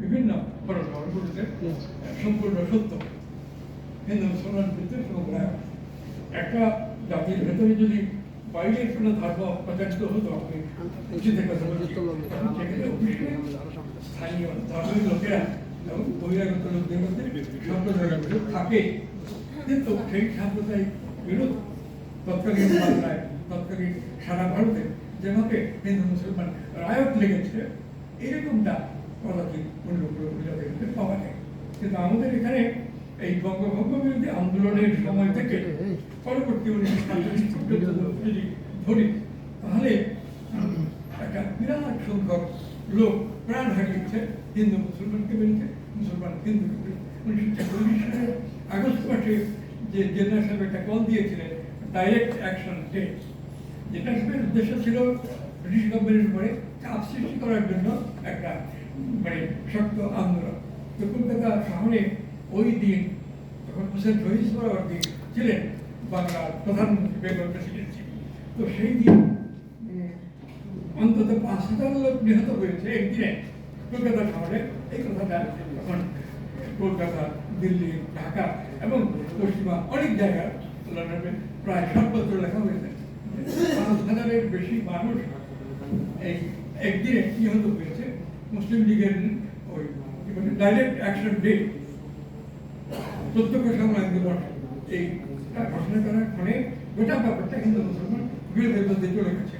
বিভিন্ন সম্পূর্ণ সত্য। হিন্দু মুসলমান ভিতরে সমগ্রায় একটা জাতির ভেতরে যদি বাইরের কোনো ধর্ম প্রচারিত হতো আপনি উচিত কথা বলছি স্থানীয় ধর্মের লোকেরা এবং বহিরাগত লোকদের মধ্যে সম্প্রদায়ের বিরোধ থাকে। কিন্তু সেই সাম্প্রদায়িক বিরোধ তৎকালীন বাংলায় তৎকালীন সারা ভারতে যেভাবে হিন্দু মুসলমান রায়ত লেগেছে এরকমটা কিন্তু আমাদের এখানে এই বঙ্গভঙ্গ বিরোধী আন্দোলনের সময় থেকে পরবর্তী উনিশশো ধরি তাহলে একটা বিরাট সংখ্যক লোক প্রাণ হারিয়েছে, হিন্দু, মুসলমানকে বেরিয়েছে মুসলমান হিন্দুকে উনিশশো চল্লিশ সালের আগস্ট মাসে যে জেনারেল সাহেব একটা কল দিয়েছিলেন ডাইরেক্ট অ্যাকশন ডে যেটা সাহেবের উদ্দেশ্য ছিল ব্রিটিশ গভর্নমেন্টের উপরে চাপ সৃষ্টি করার জন্য একটা মানে শক্ত আন্দোলন। তো কলকাতা শহরে ওই দিন, তখন হোসেন শহীদ সোহরাওয়ার্দী ছিলেন বাংলার প্রধানমন্ত্রী বেগম প্রেসিডেন্সি তো সেই দিন অন্তত পাঁচ হাজার লোক নিহত হয়েছে একদিনে। কলকাতা শহরে, এই কথাটা তখন কলকাতা, দিল্লি, ঢাকা এবং পশ্চিমা অনেক জায়গায় লন্ডনে প্রায় সর্বত্র লেখা হয়েছে। পাঁচ হাজারের বেশি মানুষ এই একদিনে নিহত হয়েছে। মুসলিম লীগের ওই ডাইরেক্ট অ্যাকশন ডে প্রত্যক্ষ সংগ্রাম দিবস এই ঘোষণা করার ফলে গোটা ব্যাপারটা হিন্দু মুসলমান বিরোধের মধ্যে চলে গেছে।